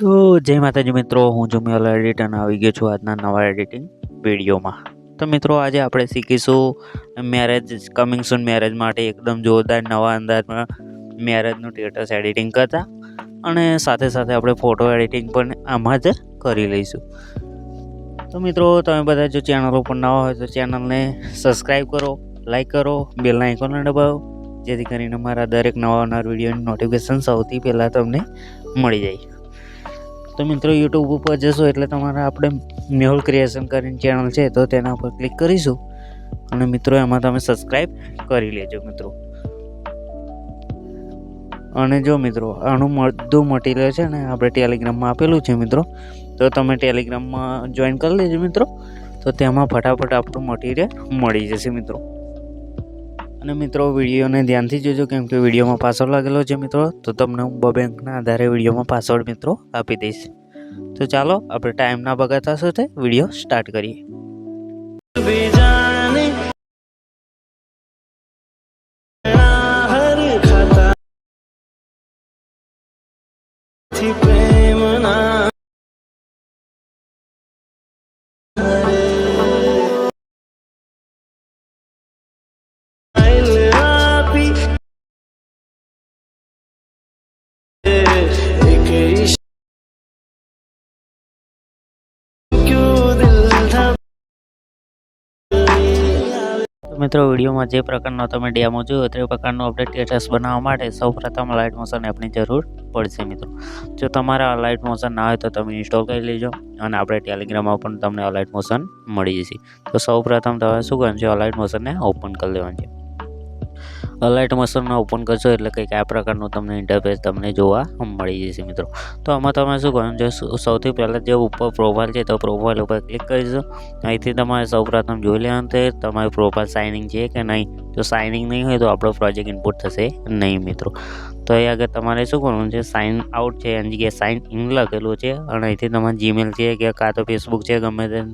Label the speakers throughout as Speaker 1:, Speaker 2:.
Speaker 1: તો જય માતાજી મિત્રો, હું જુમિયાલ એડિટન આવી ગયો છું આજના નવા એડિટિંગ વિડીયોમાં. તો મિત્રો, આજે આપણે શીખીશું મેરેજ કમિંગ સૂન મેરેજ માટે એકદમ જોરદાર નવા અંદાજમાં મેરેજનું સ્ટેટસ એડિટિંગ કરતા અને સાથે સાથે આપણે ફોટો એડિટિંગ પણ આમાં જ કરી લઈશું. તો મિત્રો, તમે બધા જો ચેનલ ઉપર નવા હોય તો ચેનલને સબસ્ક્રાઈબ કરો લાઈક કરો બેલના આઇકોનને દબાવો, જેથી કરીને મારા દરેક નવા નવા વિડીયોની નોટિફિકેશન સૌથી પહેલાં તમને મળી જાય. તો મિત્રો યુટ્યુબ ઉપર જશો એટલે તમારે આપણે મેહુલ ક્રિએશન કરીને ચેનલ છે તો તેના ઉપર ક્લિક કરીશું. અને મિત્રો એમાં તમે સબસ્ક્રાઈબ કરી લેજો મિત્રો. અને જો મિત્રો, આનું બધું મટીરિયલ છે ને, આપણે ટેલિગ્રામમાં આપેલું છે મિત્રો, તો તમે ટેલિગ્રામમાં જોઈન કરી લેજો મિત્રો. તો તેમાં ફટાફટ આપણું મટીરિયલ મળી જશે મિત્રો. અને મિત્રો, વિડીયોને ધ્યાનથી જોજો, કેમ કે વિડીયોમાં પાસવર્ડ લાગેલો છે મિત્રો, તો તમને હું બેંકના આધારે વિડીયોમાં પાસવર્ડ મિત્રો આપી દઈશ. તો ચાલો, આપણે ટાઈમ ના બગાડતા સાથે વીડિયો સ્ટાર્ટ કરીએ. તો મિત્રો, વિડીયોમાં જે પ્રકારનો તમે ડેમો જોયો તે પ્રકારનો આપણે સ્ટેટસ બનાવવા માટે સૌપ્રથમ લાઇટ મોશન એપની જરૂર પડશે મિત્રો. જો તમારા લાઇટ મોશન ના હોય તો તમે ઇન્સ્ટોલ કરી લેજો અને આપણે ટેલિગ્રામમાં પણ તમને અલાઇટ મોશન મળી જશે. તો સૌપ્રથમ તમે શું કરવાનું છે? અલાઇટ મોશનને ઓપન કરી લેવાનું છે. અલાઇટ મોશનને ઓપન કરશો એટલે કંઈક આ પ્રકારનું તમને ઇન્ટરફેસ તમને જોવા મળી જશે મિત્રો. તો આમાં તમે શું કરવાનું જો સૌથી પહેલાં જે ઉપર પ્રોફાઇલ છે, તો પ્રોફાઇલ ઉપર ક્લિક કરીશો. અહીંથી તમારે સૌપ્રથમ જોઈ લેવાનું છે, તમારી પ્રોફાઇલ સાઇનિંગ છે કે નહીં. જો સાઇનિંગ નહીં હોય તો આપણો પ્રોજેક્ટ ઇનપુટ થશે નહીં મિત્રો. તો એ આગળ તમારે શું કરવાનું છે? સાઇન આઉટ છે એની જગ્યાએ સાઇન ઇન લખેલું છે અને અહીંથી તમારે જીમેલ છે કે કાં તો ફેસબુક છે, ગમે તે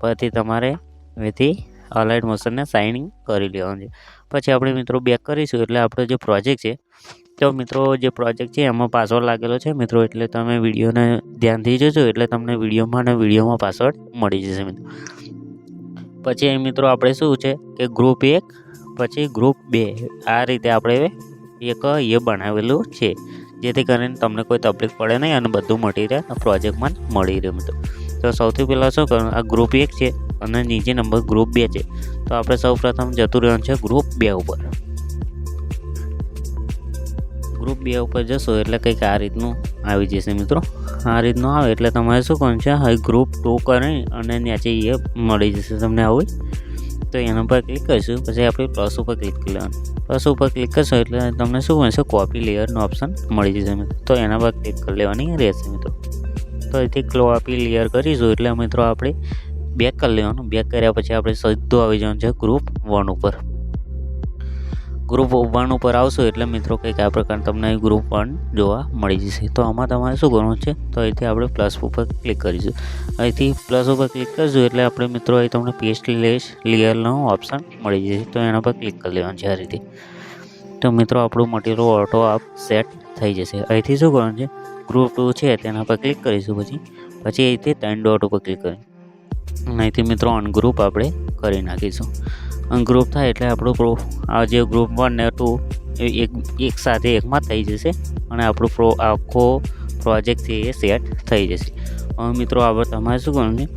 Speaker 1: પરથી તમારે અહીંથી અલાઇટ મોશનને સાઇનિંગ કરી લેવાનું છે. પછી આપણે મિત્રો બેક કરીશું એટલે આપણો જે પ્રોજેક્ટ છે, તો મિત્રો જે પ્રોજેક્ટ છે એમાં પાસવર્ડ લાગેલો છે મિત્રો એટલે તમે વિડીયોને ધ્યાનથી જોજો એટલે તમને વિડીયોમાં અને વિડીયોમાં પાસવર્ડ મળી જશે મિત્રો. પછી અહીં મિત્રો આપણે શું છે કે ગ્રુપ એક, પછી ગ્રુપ બે, આ રીતે આપણે એક એ બનાવેલું છે. જેથી કરીને તમને કોઈ તકલીફ પડે નહીં અને બધું મટીરિયલ પ્રોજેક્ટમાં મળી રહે મિત્રો. તો સૌથી પહેલાં શું કરવાનું, આ ગ્રુપ એક છે અને નીચે નંબર ગ્રુપ બે છે. તો આપણે સૌ પ્રથમ જતું રહેવાનું છે ગ્રુપ બે ઉપર. ગ્રુપ બે ઉપર જશો એટલે કંઈક આ રીતનું આવી જશે મિત્રો. આ રીતનું આવે એટલે તમારે શું કરવાનું છે, હવે ગ્રુપ ટુ કરી અને નીચે એ મળી જશે તમને આવું. તો એના પર ક્લિક કરીશું, પછી આપણે પ્લસ ઉપર ક્લિક કરી લેવાનું. પ્લસ ઉપર ક્લિક કરશો એટલે તમને શું મળશે કોપી લેયરનો ઓપ્શન મળી જશે મિત્રો. તો એના પર ક્લિક કરી લેવાની રહેશે મિત્રો. તો અહીંથી કોપી લેયર કરીશું એટલે મિત્રો આપણે બેક કરી લેવાનું. બેક કર્યા પછી આપણે સીધું આવી જવાનું છે ગ્રુપ વન ઉપર. ગ્રુપ વન ઉપર આવશો એટલે મિત્રો કંઈક આ પ્રકાર તમને ગ્રુપ વન જોવા મળી જશે. તો આમાં તમારે શું કરવાનું છે? તો અહીંથી આપણે પ્લસ ઉપર ક્લિક કરીશું. અહીંથી પ્લસ ઉપર ક્લિક કરીશું એટલે આપણે મિત્રો અહીં તમને પેસ્ટ લેસ લેયરનો ઓપ્શન મળી જશે. તો એના પર ક્લિક કરી લેવાનું છે આ રીતે. તો મિત્રો આપણું મટીરિયલ ઓટો આપ સેટ થઈ જશે. અહીંથી શું કરવાનું છે? ગ્રુપ ટુ છે, તેના પર ક્લિક કરીશું પછી. પછી અહીંથી ત્રણ ડોટ ઉપર ક્લિક કરી અને અહીંથી મિત્રો અનગ્રુપ આપણે કરી નાખીશું. અનગ્રુપ થાય એટલે આપણું પ્રો આ જે ગ્રુપ વન ને ટુ એ એક એક સાથે એકમાં થઈ જશે અને આપણું પ્રો આખો પ્રોજેક્ટ છે એ સેટ થઈ જશે. હવે મિત્રો આપણે તમારે શું કરવાનું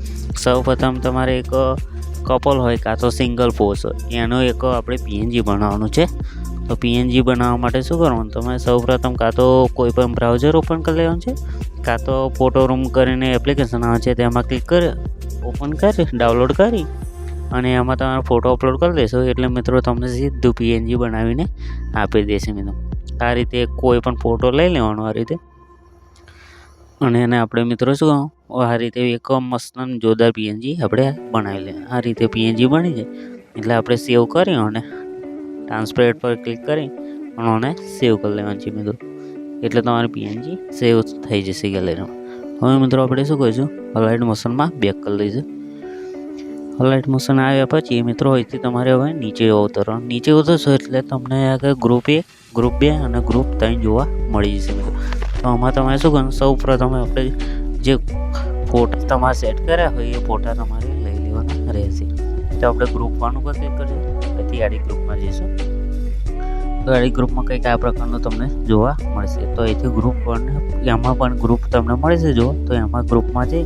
Speaker 1: સૌ પ્રથમ તમારે એક કપલ હોય કાં તો સિંગલ પોસ્ટ હોય, એનો એક આપણે પીએનજી બનાવવાનું છે. તો પીએનજી બનાવવા માટે શું કરવાનું? તમારે સૌ પ્રથમ કાં તો કોઈ પણ બ્રાઉઝર ઓપન કરી લેવાનું છે, કાં તો ફોટો રૂમ કરીને એપ્લિકેશન આવે છે, તેમાં ક્લિક કરી ઓપન કરી ડાઉનલોડ કરી અને એમાં તમારે ફોટો અપલોડ કરી દેશો. એટલે મિત્રો, તમને સીધું પીએનજી બનાવીને આપી દેશે મિત્રો. આ રીતે કોઈ પણ ફોટો લઈ લેવાનો આ રીતે. અને એને આપણે મિત્રો શું આ રીતે એક મસ્ત જોરદાર પીએનજી આપણે બનાવી લે. આ રીતે પીએનજી બની જાય. એટલે આપણે સેવ કરી અને ટ્રાન્સપરેટ પર ક્લિક કરી અને સેવ કરી લેવાનું છે મિત્રો. એટલે તમારી પીએનજી સેવ થઈ જશે ગેલેરીમાં હવે મિત્રો આપણે શું કહીશું હલાઇટ મોશનમાં બેક કરી દઈશું. હલાઇટ મોશન આવ્યા પછી મિત્રો અહીંથી તમારે હવે નીચે અવતરણ નીચે ઉતરશો એટલે તમને આગળ ગ્રુપ એક ગ્રુપ બે અને ગ્રુપ ત્રણ જોવા મળી જશે મિત્રો. તો આમાં તમારે શું કરવાનું? સૌ પ્રથમ આપણે જે ફોટા તમારે સેટ કર્યા હોય એ ફોટા તમારે લઈ લેવાના રહેશે. તો આપણે ગ્રુપ વન ઉપર ક્લિક કરીશું. પછી આડી ગ્રુપમાં જઈશું. તો એ ગ્રુપમાં કંઈક આ પ્રકારનું તમને જોવા મળશે. તો અહીંથી ગ્રુપ વન એમાં પણ ગ્રુપ તમને મળશે જોવા તો એમાં ગ્રુપમાં જઈ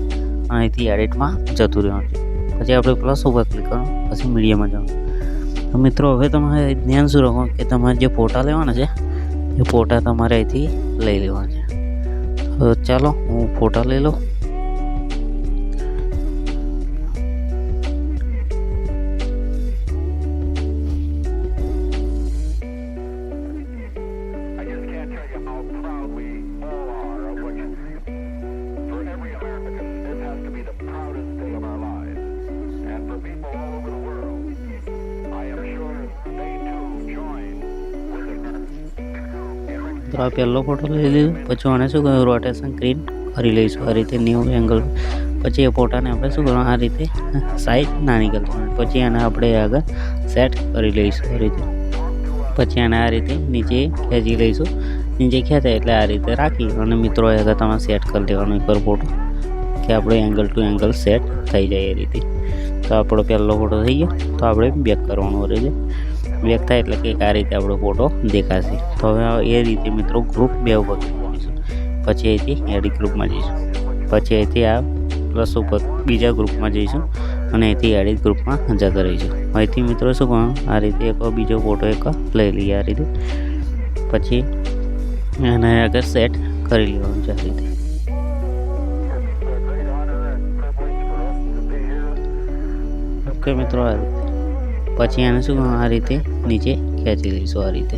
Speaker 1: અને અહીંથી એડિટમાં જતું રહેવાનું છે. પછી આપણે પ્લસ ઉપર ક્લિક કરવાનું, પછી મીડિયામાં જવાનું. મિત્રો, હવે તમારે ધ્યાન શું રાખવાનું કે તમારે જે ફોટા લેવાના છે, એ ફોટા તમારે અહીંથી લઈ લેવાના છે. તો ચાલો, હું ફોટા લઈ લઉં. આ પહેલો ફોટો લઈ લીધો. પછી આને શું કર્યું રોટેશન ક્રીન કરી લઈશું. આ રીતે ન્યૂ એંગલ પછી એ ફોટાને આપણે શું કરવાનું? આ રીતે સાઈઝ નાની કરવાની પછી એને આપણે આગળ સેટ કરી લઈશું આ રીતે. પછી આને આ રીતે નીચે ખેંચી લઈશું. નીચે ખેંચાય એટલે આ રીતે રાખી. અને મિત્રો આગળ તમે સેટ કરી દેવાનો એક ફોટો કે આપણે એંગલ ટુ એંગલ સેટ થઈ જાય એ રીતે. તો આપણો પહેલો ફોટો થઈ ગયો. તો આપણે બેક કરવાનો રહેશે બેક થાય એટલે કે આ રીતે આપણો ફોટો દેખાશે. તો હવે એ રીતે મિત્રો ગ્રુપ બે ઉપર ક્લિક કરીશું પછી અહીંથી એડિટ ગ્રુપમાં જઈશું. પછી અહીંથી આ પ્લસ ઉપર બીજા ગ્રુપમાં જઈશું અને અહીંથી એડિટ ગ્રુપમાં જતા રહીશું. અહીંથી મિત્રો શું કરવાનું આ રીતે એક બીજો ફોટો એક લઈ લઈએ આ રીતે. પછી એને આગળ સેટ કરી લેવાનું છે આ રીતે. ઓકે મિત્રો, આ રીતે. પછી એને શું? આ રીતે નીચે ખેંચી લઈશું આ રીતે.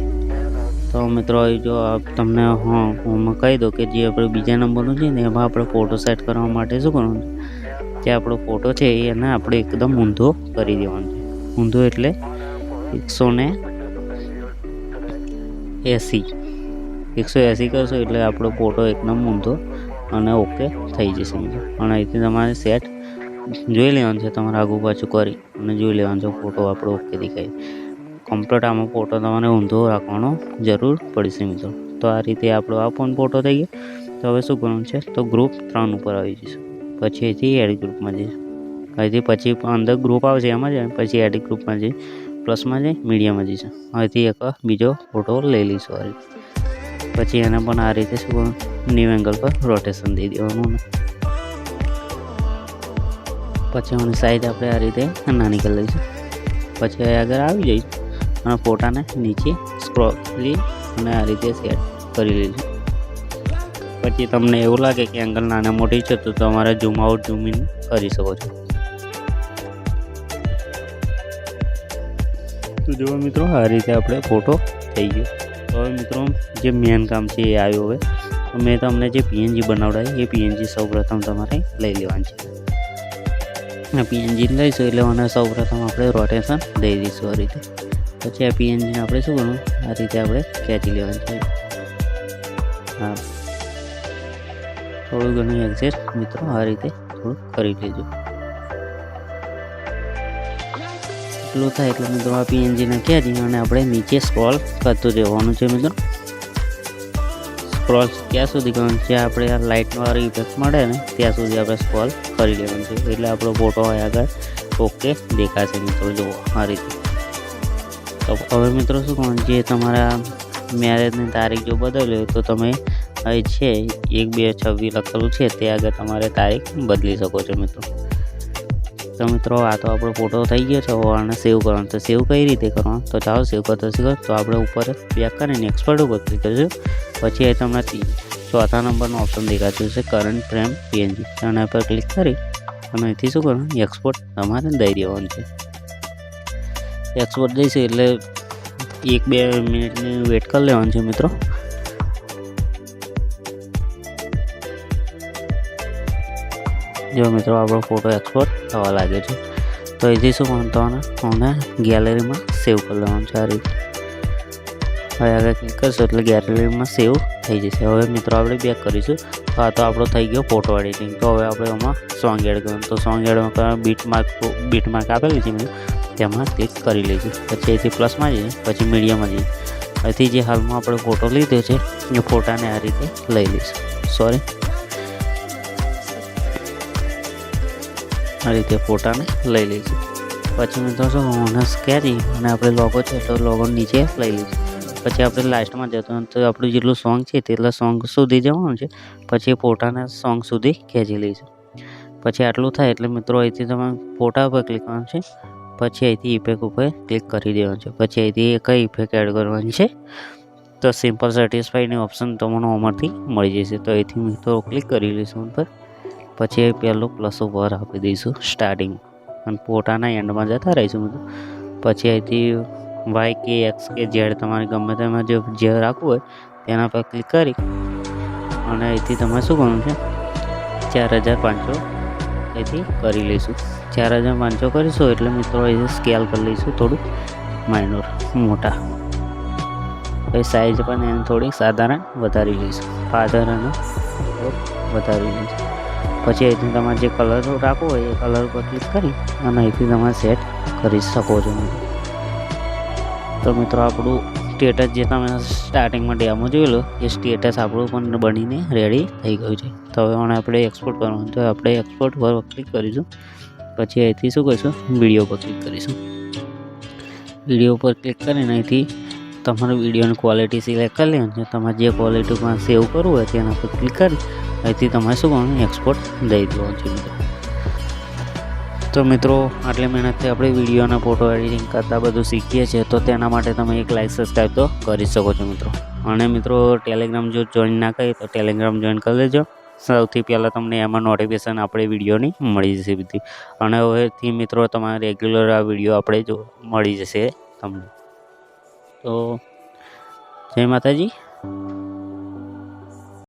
Speaker 1: તો મિત્રો જો તમને હા હું કહી દઉં કે જે આપણે બીજા નંબરનું છે ને, એમાં આપણે ફોટો સેટ કરવા માટે શું કરવાનું જે આપણો ફોટો છે એને આપણે એકદમ ઊંધો કરી દેવાનો છે. ઊંધો એટલે એકસો ને એંસી. એકસો એંસી કરશો એટલે આપણો ફોટો એકદમ ઊંધો અને ઓકે થઈ જશે. મિત્રો અને અહીંથી તમારે સેટ જોઈ લેવાનું છે તમારે આગુ પાછું કરી અને જોઈ લેવાનું છે ફોટો આપણો ઓકે દેખાય. કમ્પ્લીટ આમાં ફોટો તમારે ઊંધો રાખવાનો જરૂર પડશે મિત્રો. તો આ રીતે આપણો આ પણ ફોટો થઈ ગયો. તો હવે શું કરવાનું છે? તો ગ્રુપ ત્રણ ઉપર આવી જઈશું. પછી એથી એડ ગ્રુપમાં જઈશું અહીંથી પછી અંદર ગ્રુપ આવશે એમાં જ પછી એડ ગ્રુપમાં જઈ પ્લસમાં જઈ મીડિયામાં જઈશું. અહીંથી એક બીજો ફોટો લઈ લઈશું આ રીતે. પછી એને પણ આ રીતે શું કરવાનું? ન્યૂ એંગલ પર રોટેશન દઈ દેવાનું. પછી એની સાઈઝ આપણે આ રીતે નાની કરી લઈશું. પછી આગળ આવી જઈશું. અને ફોટાને નીચે સ્ક્રોલી અને આ રીતે સેટ કરી લઈશું. પછી તમને એવું લાગે કે એંગલ નાના મોટી છે, તો તમારે ઝૂમ આઉટ ઝૂમ ઇન કરી શકો છો. તો જુઓ મિત્રો, આ રીતે આપણે ફોટો થઈ ગયો. તો હવે મિત્રો, જે મેન કામ છે એ આવ્યું હવે. મેં તમને જે પીએનજી બનાવડાય એ પીએનજી સૌપ્રથમ તમારે લઈ લેવાની છે. આ પીએનજી લઈશું એટલે મને સૌપ્રથમ આપણે રોટેશન દઈ દઈશું આ રીતે. પછી આ પીએનજીને આપણે શું કરવું આ રીતે આપણે ખેંચી લેવાનું છે. હા. થોડું ઘણું એક્ઝેક્ટ મિત્રો આ રીતે થોડું કરી લેજો. એટલું થાય એટલે મિત્રો આ પીએનજીને ખેંચી અને આપણે નીચે સ્ક્રોલ કરતું રહેવાનું છે મિત્રો. સ્ક્રોલ ક્યાં સુધી કરવાનું છે આપણે આ લાઇટવાળી ઇફેક્ટ મળે ને, ત્યાં સુધી આપણે સ્ક્રોલ કરી લેવાનું છે. એટલે આપણો ફોટો હોય આગળ ઓકે દેખાશે મિત્રો, જુઓ આ રીતે. તો હવે મિત્રો શું કહું જે તમારા મેરેજની તારીખ જો બદલી હોય તો તમે અહીં છે, એક, બે, છવ્વીસ લખેલું છે, તે આગળ તમારે તારીખ બદલી શકો છો મિત્રો. તો મિત્રો, આ તો આપણો ફોટો થઈ ગયો છે હવે આને સેવ કરવાનો. તો સેવ કઈ રીતે કરવાનો? તો ચાલો સેવ કરતો શીખો. તો આપણે ઉપર બેક કરીને એક્સપર્ટ ઉપર ક્લિક કરીશું પછી અહીં તમને ચોથા નંબરનો ઓપ્શન દેખાતું છે કરંટ ફ્રેમ પીએનજી તેના પર ક્લિક કરી અને અહીંથી શું કરવાનું? એક્સપોર્ટ તમારે દઈ દેવાનું છે. એક્સપોર્ટ દઈશું એટલે એક બે મિનિટની વેટ કરી લેવાનું છે મિત્રો. જો મિત્રો આપણો ફોટો એક્સપોર્ટ થવા લાગે છે. તો અહીંથી શું કરવાનું? તમારે મને ગેલેરીમાં સેવ કરી લેવાનું છે આ રીતે. હવે આગળ ક્લિક કરશો એટલે ગેલેરીમાં સેવ થઈ જશે. હવે મિત્રો આપણે બેક કરીશું. તો આ તો આપણો થઈ ગયો ફોટો એડિટિંગ તો હવે આપણે એમાં સોંગ એડ કરવાનું. તો સોંગ એડમાં કરવા બીટ માર્ક બીટ માર્ક આપેલી છે મેં. તેમાં ક્લિક કરી લઈશું. પછી અહીંથી પ્લસમાં જઈએ, પછી મીડિયામાં જઈએ. અહીંથી જે હાલમાં આપણે ફોટો લીધો છે, એ ફોટાને આ રીતે લઈ લઈશું. સોરી આ રીતે ફોટાને લઈ લઈશું. પછી મિત્રો શું હું સ્કેચી અને આપણે લોગો છે, તો લોગો નીચે લઈ લઈશું. પછી આપણે લાસ્ટમાં જતું તો આપણું જેટલું સોંગ છે તેટલા સોંગ સુધી જવાનું છે. પછી ફોટાના સોંગ સુધી ખેંચી લઈશું. પછી આટલું થાય એટલે મિત્રો અહીંથી તમે ફોટા ઉપર ક્લિક કરવાનું છે. પછી અહીંથી ઇફેક્ટ ઉપર ક્લિક કરી દેવાનું છે. પછી અહીંથી કઈ ઇફેક્ટ એડ કરવાની છે. તો સિમ્પલ સેટિસ્ફાઈની ઓપ્શન તમને અમારથી મળી જશે. તો અહીંથી મિત્રો ક્લિક કરી લઈશું ઉપર. પછી પહેલું પ્લસ ઉપર આપી દઈશું સ્ટાર્ટિંગ અને ફોટાના એન્ડમાં જતા રહીશું મિત્રો. પછી અહીંથી વાય કે એક્સ કે ઝેડ તમારે ગમે તેમાં જે જે રાખવું હોય, તેના પર ક્લિક કરી અને અહીંથી તમારે શું કરવું છે? ચાર હજાર પાંચસો અહીંથી કરી લઈશું. ચાર હજાર પાંચસો કરીશું એટલે મિત્રો અહીંથી સ્કેલ કરી લઈશું થોડુંક માઇનોર મોટા. પછી સાઈઝ પણ એને થોડી સાધારણ વધારી લઈશું. ફાધર અને વધારી લઈશું. પછી અહીંથી તમારે જે કલર રાખવો હોય એ કલર પર ક્લિક કરી અને અહીંથી તમે સેટ કરી શકો છો. મિત્રો તો મિત્રો આપણું સ્ટેટસ જે તમે સ્ટાર્ટિંગમાં ડેમો લો એ સ્ટેટસ આપણું પણ બનીને રેડી થઈ ગયું છે. તો હવે પણ આપણે એક્સપોર્ટ કરવાનું તો આપણે એક્સપોર્ટ પર ક્લિક કરીશું. પછી અહીંથી શું કરીશું? વીડિયો પર ક્લિક કરીશું. વીડિયો પર ક્લિક કરીને અહીંથી તમારા વિડીયોની ક્વોલિટી સિલેક્ટ કરી લેવાનું છે. તમારે જે ક્વોલિટીમાં સેવ કરવું હોય તેના પર ક્લિક કરી અહીંથી તમારે શું કરવાનું? એક્સપોર્ટ દઈ દેવાનું છે મિત્રો. તો મિત્રો, આટલી મહેનતથી આપણે વીડિયો અને ફોટો એડિટિંગ કરતાં બધું શીખીએ છીએ, તો તેના માટે તમે એક લાઈક સબસ્ક્રાઈબ તો કરી શકો છો મિત્રો. અને મિત્રો ટેલિગ્રામ જો જોઈન ના કરી, તો ટેલિગ્રામ જોઈન કરી લેજો. સૌથી પહેલાં તમને એમાં નોટિફિકેશન આપણે વિડીયોની મળી જશે બધી. અને હવેથી મિત્રો, તમારે રેગ્યુલર આ વીડિયો આપણે જો મળી જશે તમને. તો જય માતાજી.